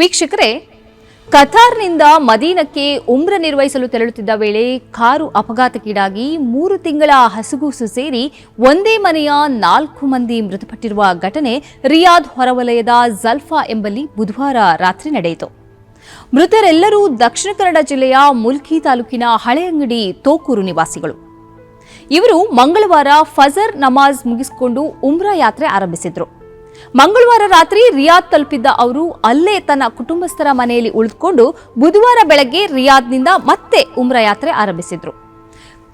ವೀಕ್ಷಕರೇ, ಕತಾರ್ನಿಂದ ಮದೀನಕ್ಕೆ ಉಮ್ರ ನಿರ್ವಹಿಸಲು ತೆರಳುತ್ತಿದ್ದ ವೇಳೆ ಕಾರು ಅಪಘಾತಕ್ಕೀಡಾಗಿ ಮೂರು ತಿಂಗಳ ಹಸುಗೂಸು ಸೇರಿ ಒಂದೇ ಮನೆಯ ನಾಲ್ಕು ಮಂದಿ ಮೃತಪಟ್ಟಿರುವ ಘಟನೆ ರಿಯಾದ್ ಹೊರವಲಯದ ಜಲ್ಫಾ ಎಂಬಲ್ಲಿ ಬುಧವಾರ ರಾತ್ರಿ ನಡೆಯಿತು. ಮೃತರೆಲ್ಲರೂ ದಕ್ಷಿಣ ಕನ್ನಡ ಜಿಲ್ಲೆಯ ಮುಲ್ಕಿ ತಾಲೂಕಿನ ಹಳೆಯಂಗಡಿ ತೋಕೂರು ನಿವಾಸಿಗಳು. ಇವರು ಮಂಗಳವಾರ ಫಜರ್ ನಮಾಜ್ ಮುಗಿಸಿಕೊಂಡು ಉಮ್ರಾ ಯಾತ್ರೆ ಆರಂಭಿಸಿದ್ರು. ಮಂಗಳವಾರ ರಾತ್ರಿ ರಿಯಾದ್ ತಲುಪಿದ್ದ ಅವರು ಅಲ್ಲೇ ತನ್ನ ಕುಟುಂಬಸ್ಥರ ಮನೆಯಲ್ಲಿ ಉಳಿದುಕೊಂಡು ಬುಧವಾರ ಬೆಳಗ್ಗೆ ರಿಯಾದ್ನಿಂದ ಮತ್ತೆ ಉಮ್ರಾ ಯಾತ್ರೆ ಆರಂಭಿಸಿದ್ರು.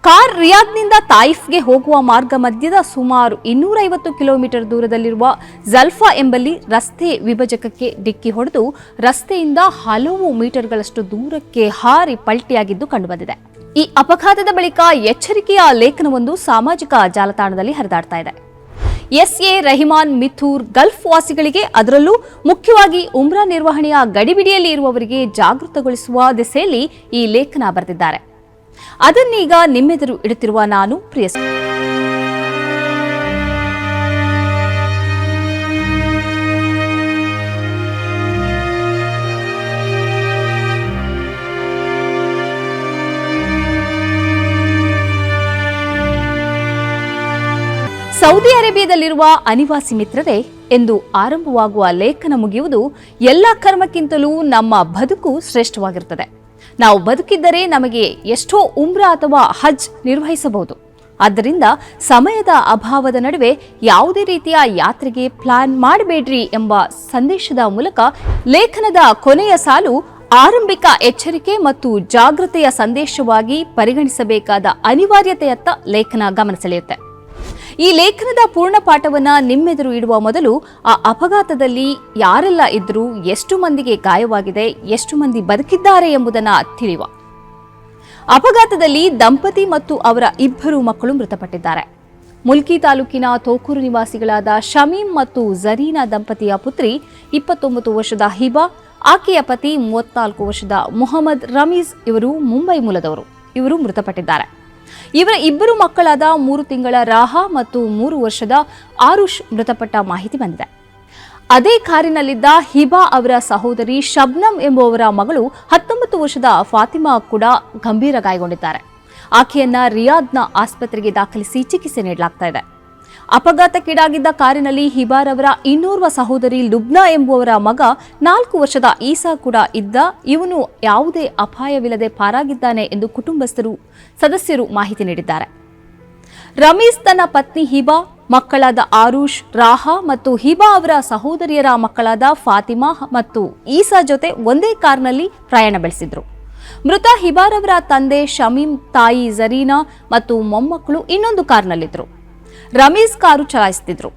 ಕಾರ್ ರಿಯಾದ್ನಿಂದ ತಾಯಿಫ್ಗೆ ಹೋಗುವ ಮಾರ್ಗ ಮಧ್ಯದ ಸುಮಾರು ಇನ್ನೂರೈವತ್ತು ಕಿಲೋಮೀಟರ್ ದೂರದಲ್ಲಿರುವ ಜಲ್ಫಾ ಎಂಬಲ್ಲಿ ರಸ್ತೆ ವಿಭಜಕಕ್ಕೆ ಡಿಕ್ಕಿ ಹೊಡೆದು ರಸ್ತೆಯಿಂದ ಹಲವು ಮೀಟರ್ಗಳಷ್ಟು ದೂರಕ್ಕೆ ಹಾರಿ ಪಲ್ಟಿಯಾಗಿದ್ದು ಕಂಡುಬಂದಿದೆ. ಈ ಅಪಘಾತದ ಬಳಿಕ ಎಚ್ಚರಿಕೆಯ ಲೇಖನವೊಂದು ಸಾಮಾಜಿಕ ಜಾಲತಾಣದಲ್ಲಿ ಹರಿದಾಡ್ತಾ ಇದೆ. S A Rahiman Mithoor Gulf ವಾಸಿಗಳಿಗೆ ಅದರಲ್ಲೂ ಮುಖ್ಯವಾಗಿ ಉಮ್ರಾ ನಿರ್ವಹಣೆಯ ಗಡಿಬಿಡಿಯಲ್ಲಿ ಇರುವವರಿಗೆ ಜಾಗೃತಗೊಳಿಸುವ ದಿಸೆಯಲ್ಲಿ ಈ ಲೇಖನ ಬರೆದಿದ್ದಾರೆ. ಅದನ್ನೀಗ ನಿಮ್ಮೆದುರು ಇಡುತ್ತಿರುವ ನಾನು ಪ್ರಿಯ ಸೌದಿ ಅರೇಬಿಯಾದಲ್ಲಿರುವ ಅನಿವಾಸಿ ಮಿತ್ರರೇ ಎಂದು ಆರಂಭವಾಗುವ ಲೇಖನ ಮುಗಿಯುವುದು ಎಲ್ಲ ಕರ್ಮಕ್ಕಿಂತಲೂ ನಮ್ಮ ಬದುಕು ಶ್ರೇಷ್ಠವಾಗಿರುತ್ತದೆ. ನಾವು ಬದುಕಿದ್ದರೆ ನಮಗೆ ಎಷ್ಟೋ ಉಮ್ರ ಅಥವಾ ಹಜ್ ನಿರ್ವಹಿಸಬಹುದು. ಆದ್ದರಿಂದ ಸಮಯದ ಅಭಾವದ ನಡುವೆ ಯಾವುದೇ ರೀತಿಯ ಯಾತ್ರೆಗೆ ಪ್ಲಾನ್ ಮಾಡಬೇಡ್ರಿ ಎಂಬ ಸಂದೇಶದ ಮೂಲಕ ಲೇಖನದ ಕೊನೆಯ ಸಾಲು ಆರಂಭಿಕ ಎಚ್ಚರಿಕೆ ಮತ್ತು ಜಾಗೃತೆಯ ಸಂದೇಶವಾಗಿ ಪರಿಗಣಿಸಬೇಕಾದ ಅನಿವಾರ್ಯತೆಯತ್ತ ಲೇಖನ ಗಮನ ಸೆಳೆಯುತ್ತೆ. ಈ ಲೇಖನದ ಪೂರ್ಣ ಪಾಠವನ್ನು ನಿಮ್ಮೆದುರು ಇಡುವ ಮೊದಲು ಆ ಅಪಘಾತದಲ್ಲಿ ಯಾರೆಲ್ಲ ಇದ್ರು ಎಷ್ಟು ಮಂದಿಗೆ ಗಾಯವಾಗಿದೆ, ಎಷ್ಟು ಮಂದಿ ಬದುಕಿದ್ದಾರೆ ಎಂಬುದನ್ನ ತಿಳಿಯುವ. ಅಪಘಾತದಲ್ಲಿ ದಂಪತಿ ಮತ್ತು ಅವರ ಇಬ್ಬರು ಮಕ್ಕಳು ಮೃತಪಟ್ಟಿದ್ದಾರೆ. ಮುಲ್ಕಿ ತಾಲೂಕಿನ ತೋಕೂರು ನಿವಾಸಿಗಳಾದ ಶಮೀಮ್ ಮತ್ತು ಜರೀನಾ ದಂಪತಿಯ ಪುತ್ರಿ ಇಪ್ಪತ್ತೊಂಬತ್ತು ವರ್ಷದ ಹಿಬಾ, ಆಕೆಯ ಪತಿ ಮೂವತ್ನಾಲ್ಕು ವರ್ಷದ ಮೊಹಮ್ಮದ್ ರಮೀಜ್ ಇವರು ಮುಂಬೈ ಮೂಲದವರು. ಇವರು ಮೃತಪಟ್ಟಿದ್ದಾರೆ. ಇವರ ಇಬ್ಬರು ಮಕ್ಕಳಾದ ಮೂರು ತಿಂಗಳ ರಾಹ ಮತ್ತು ಮೂರು ವರ್ಷದ ಆರುಷ್ ಮೃತಪಟ್ಟ ಮಾಹಿತಿ ಬಂದಿದೆ. ಅದೇ ಕಾರಿನಲ್ಲಿದ್ದ ಹಿಬಾ ಅವರ ಸಹೋದರಿ ಶಬ್ನಂ ಎಂಬುವವರ ಮಗಳು ಹತ್ತೊಂಬತ್ತು ವರ್ಷದ ಫಾತಿಮಾ ಕೂಡ ಗಂಭೀರ ಗಾಯಗೊಂಡಿದ್ದಾರೆ ಆಕೆಯನ್ನ ರಿಯಾದ್ನ ಆಸ್ಪತ್ರೆಗೆ ದಾಖಲಿಸಿ ಚಿಕಿತ್ಸೆ ನೀಡಲಾಗ್ತಾ ಇದೆ. ಅಪಘಾತಕ್ಕೀಡಾಗಿದ್ದ ಕಾರಿನಲ್ಲಿ ಹಿಬಾರ್ ಅವರ ಇನ್ನೋರ್ವ ಸಹೋದರಿ ಲುಬ್ನಾ ಎಂಬುವರ ಮಗ ನಾಲ್ಕು ವರ್ಷದ ಈಸಾ ಕೂಡ ಇದ್ದ. ಇವನು ಯಾವುದೇ ಅಪಾಯವಿಲ್ಲದೆ ಪಾರಾಗಿದ್ದಾನೆ ಎಂದು ಕುಟುಂಬಸ್ಥರು, ಸದಸ್ಯರು ಮಾಹಿತಿ ನೀಡಿದ್ದಾರೆ. ರಮೇಶ್ ತನ್ನ ಪತ್ನಿ ಹಿಬಾ, ಮಕ್ಕಳಾದ ಆರುಷ್, ರಾಹಾ ಮತ್ತು ಹಿಬಾ ಅವರ ಸಹೋದರಿಯರ ಮಕ್ಕಳಾದ ಫಾತಿಮಾ ಮತ್ತು ಈಸಾ ಜೊತೆ ಒಂದೇ ಕಾರ್ನಲ್ಲಿ ಪ್ರಯಾಣ ಬೆಳೆಸಿದ್ರು. ಮೃತ ಹಿಬಾರವರ ತಂದೆ ಶಮೀಮ್ ತಾಯಿ ಜರೀನಾ ಮತ್ತು ಮೊಮ್ಮಕ್ಕಳು ಇನ್ನೊಂದು ಕಾರ್ನಲ್ಲಿದ್ರು. ರಮೀಸ್ ಕಾರು ಚಲಾಯಿಸುತ್ತಿದ್ದರು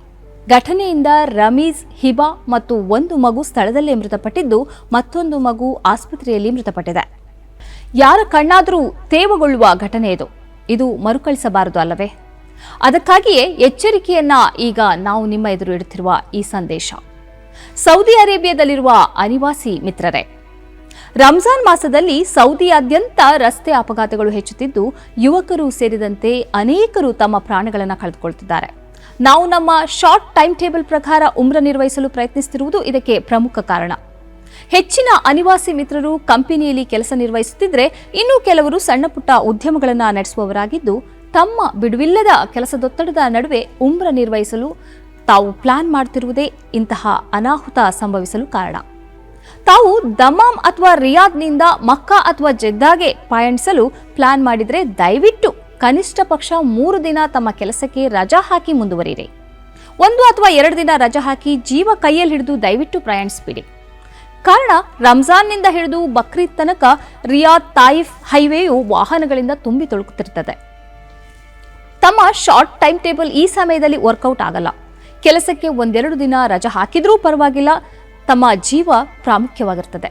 ಘಟನೆಯಿಂದ ರಮೀಸ್, ಹಿಬಾ ಮತ್ತು ಒಂದು ಮಗು ಸ್ಥಳದಲ್ಲೇ ಮೃತಪಟ್ಟಿದ್ದು ಮತ್ತೊಂದು ಮಗು ಆಸ್ಪತ್ರೆಯಲ್ಲಿ ಮೃತಪಟ್ಟಿದೆ. ಯಾರ ಕಣ್ಣಾದರೂ ತೇವಗೊಳ್ಳುವ ಘಟನೆ ಇದು. ಇದು ಮರುಕಳಿಸಬಾರದು ಅಲ್ಲವೇ? ಅದಕ್ಕಾಗಿಯೇ ಎಚ್ಚರಿಕೆಯನ್ನ ಈಗ ನಾವು ನಿಮ್ಮ ಎದುರು ಇಡುತ್ತಿರುವ ಈ ಸಂದೇಶ. ಸೌದಿ ಅರೇಬಿಯಾದಲ್ಲಿರುವ ಅನಿವಾಸಿ ಮಿತ್ರರೇ ರಂಜಾನ್ ಮಾಸದಲ್ಲಿ ಸೌದಿಯಾದ್ಯಂತ ರಸ್ತೆ ಅಪಘಾತಗಳು ಹೆಚ್ಚುತ್ತಿದ್ದು, ಯುವಕರು ಸೇರಿದಂತೆ ಅನೇಕರು ತಮ್ಮ ಪ್ರಾಣಗಳನ್ನು ಕಳೆದುಕೊಳ್ತಿದ್ದಾರೆ. ನಾವು ನಮ್ಮ ಶಾರ್ಟ್ ಟೈಮ್ ಟೇಬಲ್ ಪ್ರಕಾರ ಉಮ್ರ ನಿರ್ವಹಿಸಲು ಪ್ರಯತ್ನಿಸುತ್ತಿರುವುದು ಇದಕ್ಕೆ ಪ್ರಮುಖ ಕಾರಣ. ಹೆಚ್ಚಿನ ಅನಿವಾಸಿ ಮಿತ್ರರು ಕಂಪನಿಯಲ್ಲಿ ಕೆಲಸ ನಿರ್ವಹಿಸುತ್ತಿದ್ದರೆ ಇನ್ನೂ ಕೆಲವರು ಸಣ್ಣಪುಟ್ಟ ಉದ್ಯಮಗಳನ್ನು ನಡೆಸುವವರಾಗಿದ್ದು, ತಮ್ಮ ಬಿಡುವಿಲ್ಲದ ಕೆಲಸದೊತ್ತಡದ ನಡುವೆ ಉಮ್ರ ನಿರ್ವಹಿಸಲು ತಾವು ಪ್ಲಾನ್ ಮಾಡ್ತಿರುವುದೇ ಇಂತಹ ಅನಾಹುತ ಸಂಭವಿಸಲು ಕಾರಣ. ತಾವು ದಮಾಮ್ ಅಥವಾ ರಿಯಾದ್ನಿಂದ ಮಕ್ಕಾ ಅಥವಾ ಜೆದ್ದಾಗೆ ಪಯಣಿಸಲು ಪ್ಲಾನ್ ಮಾಡಿದರೆ ದಯವಿಟ್ಟು ಕನಿಷ್ಠ ಪಕ್ಷ ಮೂರು ದಿನ ತಮ್ಮ ಕೆಲಸಕ್ಕೆ ರಜಾ ಹಾಕಿ ಮುಂದುವರಿರಿ ಒಂದು ಅಥವಾ ಎರಡು ದಿನ ರಜಾ ಹಾಕಿ ಜೀವ ಕೈಯಲ್ಲಿ ಹಿಡಿದು ದಯವಿಟ್ಟು ಪ್ರಯಾಣಿಸಬೇಡಿ. ಕಾರಣ ರಂಜಾನ್ನಿಂದ ಹಿಡಿದು ಬಕ್ರೀದ್ ತನಕ ರಿಯಾದ್, ತಾಯಿಫ್ ಹೈವೇಯು ವಾಹನಗಳಿಂದ ತುಂಬಿ ತೊಳಕುತ್ತಿರುತ್ತದೆ ತಮ್ಮ ಶಾರ್ಟ್ ಟೈಮ್ ಟೇಬಲ್ ಈ ಸಮಯದಲ್ಲಿ ವರ್ಕೌಟ್ ಆಗಲ್ಲ. ಕೆಲಸಕ್ಕೆ ಒಂದೆರಡು ದಿನ ರಜಾ ಹಾಕಿದ್ರೂ ಪರವಾಗಿಲ್ಲ. ತಮ್ಮ ಜೀವ ಪ್ರಾಮುಖ್ಯವಾಗಿರ್ತದೆ.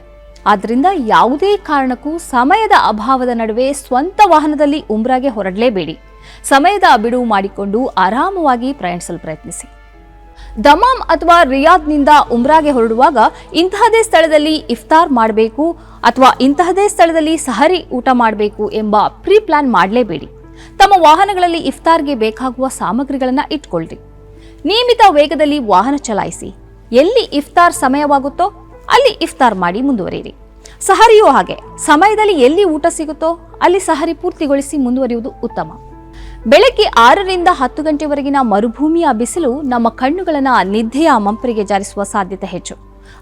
ಆದ್ದರಿಂದ ಯಾವುದೇ ಕಾರಣಕ್ಕೂ ಸಮಯದ ಅಭಾವದ ನಡುವೆ ಸ್ವಂತ ವಾಹನದಲ್ಲಿ ಉಮ್ರಾಗೆ ಹೊರಡಲೇಬೇಡಿ. ಸಮಯದ ಬಿಡುವು ಮಾಡಿಕೊಂಡು ಆರಾಮವಾಗಿ ಪ್ರಯಾಣಿಸಲು ಪ್ರಯತ್ನಿಸಿ. ದಮಾಮ್ ಅಥವಾ ರಿಯಾದ್ನಿಂದ ಉಮ್ರಾಗೆ ಹೊರಡುವಾಗ ಇಂತಹದೇ ಸ್ಥಳದಲ್ಲಿ ಇಫ್ತಾರ್ ಮಾಡಬೇಕು ಅಥವಾ ಇಂತಹದೇ ಸ್ಥಳದಲ್ಲಿ ಸಹರಿ ಊಟ ಮಾಡಬೇಕು ಎಂಬ ಪ್ರೀ ಪ್ಲಾನ್ ಮಾಡಲೇಬೇಡಿ. ತಮ್ಮ ವಾಹನಗಳಲ್ಲಿ ಇಫ್ತಾರ್ಗೆ ಬೇಕಾಗುವ ಸಾಮಗ್ರಿಗಳನ್ನು ಇಟ್ಕೊಳ್ಳ್ರಿ ನಿಯಮಿತ ವೇಗದಲ್ಲಿ ವಾಹನ ಚಲಾಯಿಸಿ. ಎಲ್ಲಿ ಇಫ್ತಾರ್ ಸಮಯವಾಗುತ್ತೋ ಅಲ್ಲಿ ಇಫ್ತಾರ್ ಮಾಡಿ ಮುಂದುವರಿಯಿರಿ. ಸಹರಿಯೂ ಹಾಗೆ ಸಮಯದಲ್ಲಿ ಎಲ್ಲಿ ಊಟ ಸಿಗುತ್ತೋ ಅಲ್ಲಿ ಸಹರಿ ಪೂರ್ತಿಗೊಳಿಸಿ ಮುಂದುವರಿಯುವುದು ಉತ್ತಮ. ಬೆಳಗ್ಗೆ ಆರರಿಂದ ಹತ್ತು ಗಂಟೆವರೆಗಿನ ಮರುಭೂಮಿಯ ಬಿಸಿಲು ನಮ್ಮ ಕಣ್ಣುಗಳನ್ನು ನಿದ್ದೆಯ ಮಂಪರಿಗೆ ಜಾರಿಸುವ ಸಾಧ್ಯತೆ ಹೆಚ್ಚು.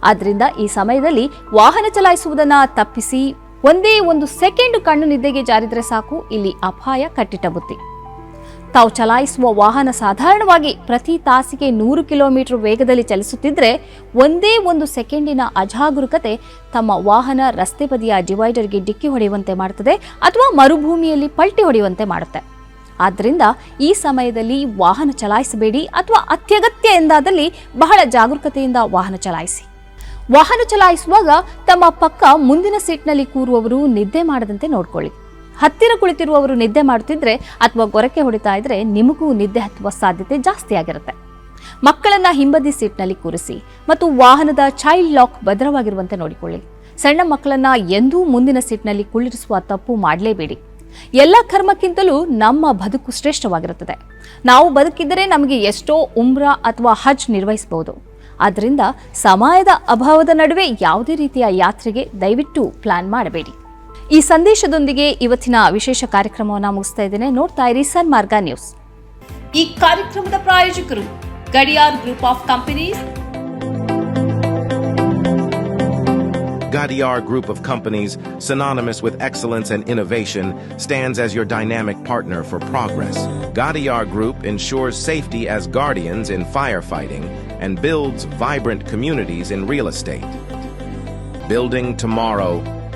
ಆದ್ದರಿಂದ ಈ ಸಮಯದಲ್ಲಿ ವಾಹನ ಚಲಾಯಿಸುವುದನ್ನು ತಪ್ಪಿಸಿ ಒಂದೇ ಒಂದು ಸೆಕೆಂಡ್ ಕಣ್ಣು ನಿದ್ದೆಗೆ ಜಾರಿದ್ರೆ ಸಾಕು. ಇಲ್ಲಿ ಅಪಾಯ ಕಟ್ಟಿಟ್ಟ ಬುತ್ತಿ ತಾವು ಚಲಾಯಿಸುವ ವಾಹನ ಸಾಧಾರಣವಾಗಿ ಪ್ರತಿ ತಾಸಿಗೆ ನೂರು ಕಿಲೋಮೀಟರ್ ವೇಗದಲ್ಲಿ ಚಲಿಸುತ್ತಿದ್ದರೆ ಒಂದೇ ಒಂದು ಸೆಕೆಂಡಿನ ಅಜಾಗರೂಕತೆ ತಮ್ಮ ವಾಹನ ರಸ್ತೆ ಬದಿಯ ಡಿವೈಡರ್ಗೆ ಡಿಕ್ಕಿ ಹೊಡೆಯುವಂತೆ ಮಾಡುತ್ತದೆ ಅಥವಾ ಮರುಭೂಮಿಯಲ್ಲಿ ಪಲ್ಟಿ ಹೊಡೆಯುವಂತೆ ಮಾಡುತ್ತೆ. ಆದ್ದರಿಂದ ಈ ಸಮಯದಲ್ಲಿ ವಾಹನ ಚಲಾಯಿಸಬೇಡಿ ಅಥವಾ ಅತ್ಯಗತ್ಯ ಎಂದಾದಲ್ಲಿ ಬಹಳ ಜಾಗರೂಕತೆಯಿಂದ ವಾಹನ ಚಲಾಯಿಸಿ. ವಾಹನ ಚಲಾಯಿಸುವಾಗ ತಮ್ಮ ಪಕ್ಕ ಮುಂದಿನ ಸೀಟ್ನಲ್ಲಿ ಕೂರುವವರು ನಿದ್ದೆ ಮಾಡದಂತೆ ನೋಡ್ಕೊಳ್ಳಿ. ಹತ್ತಿರ ಕುಳಿತಿರುವವರು ನಿದ್ದೆ ಮಾಡುತ್ತಿದ್ರೆ ಅಥವಾ ಗೊರಕೆ ಹೊಡಿತಾ ಇದ್ರೆ ನಿಮಗೂ ನಿದ್ದೆ ಹತ್ತುವ ಸಾಧ್ಯತೆ ಜಾಸ್ತಿ ಆಗಿರುತ್ತೆ. ಮಕ್ಕಳನ್ನ ಹಿಂಬದಿ ಸೀಟ್ನಲ್ಲಿ ಕೂರಿಸಿ ಮತ್ತು ವಾಹನದ ಚೈಲ್ಡ್ ಲಾಕ್ ಭದ್ರವಾಗಿರುವಂತೆ ನೋಡಿಕೊಳ್ಳಿ. ಸಣ್ಣ ಮಕ್ಕಳನ್ನ ಎಂದೂ ಮುಂದಿನ ಸೀಟ್ನಲ್ಲಿ ಕುಳ್ಳಿರಿಸುವ ತಪ್ಪು ಮಾಡಲೇಬೇಡಿ. ಎಲ್ಲ ಕರ್ಮಕ್ಕಿಂತಲೂ ನಮ್ಮ ಬದುಕು ಶ್ರೇಷ್ಠವಾಗಿರುತ್ತದೆ. ನಾವು ಬದುಕಿದ್ದರೆ ನಮಗೆ ಎಷ್ಟೋ ಉಮ್ರಾ ಅಥವಾ ಹಜ್ ನಿರ್ವಹಿಸಬಹುದು. ಆದ್ದರಿಂದ ಸಮಯದ ಅಭಾವದ ನಡುವೆ ಯಾವುದೇ ರೀತಿಯ ಯಾತ್ರೆಗೆ ದಯವಿಟ್ಟು ಪ್ಲಾನ್ ಮಾಡಬೇಡಿ. ಈ ಸಂದೇಶದೊಂದಿಗೆ ಇವತ್ತಿನ ವಿಶೇಷ ಕಾರ್ಯಕ್ರಮವನ್ನು ಮುಗಿಸ್ತಾ ಇದ್ದೇನೆ ನೋಡ್ತಾ ಇರಿ ಸನ್ಮಾರ್ಗ ನ್ಯೂಸ್ ಈ ಕಾರ್ಯಕ್ರಮದ ಪ್ರಾಯೋಜಕರು Gadiar group of companies Gadiar Group of Companies, synonymous with excellence and innovation, stands as your dynamic partner for progress. Gadiar Group ensures safety as guardians in firefighting and builds vibrant communities in real estate. Building tomorrow,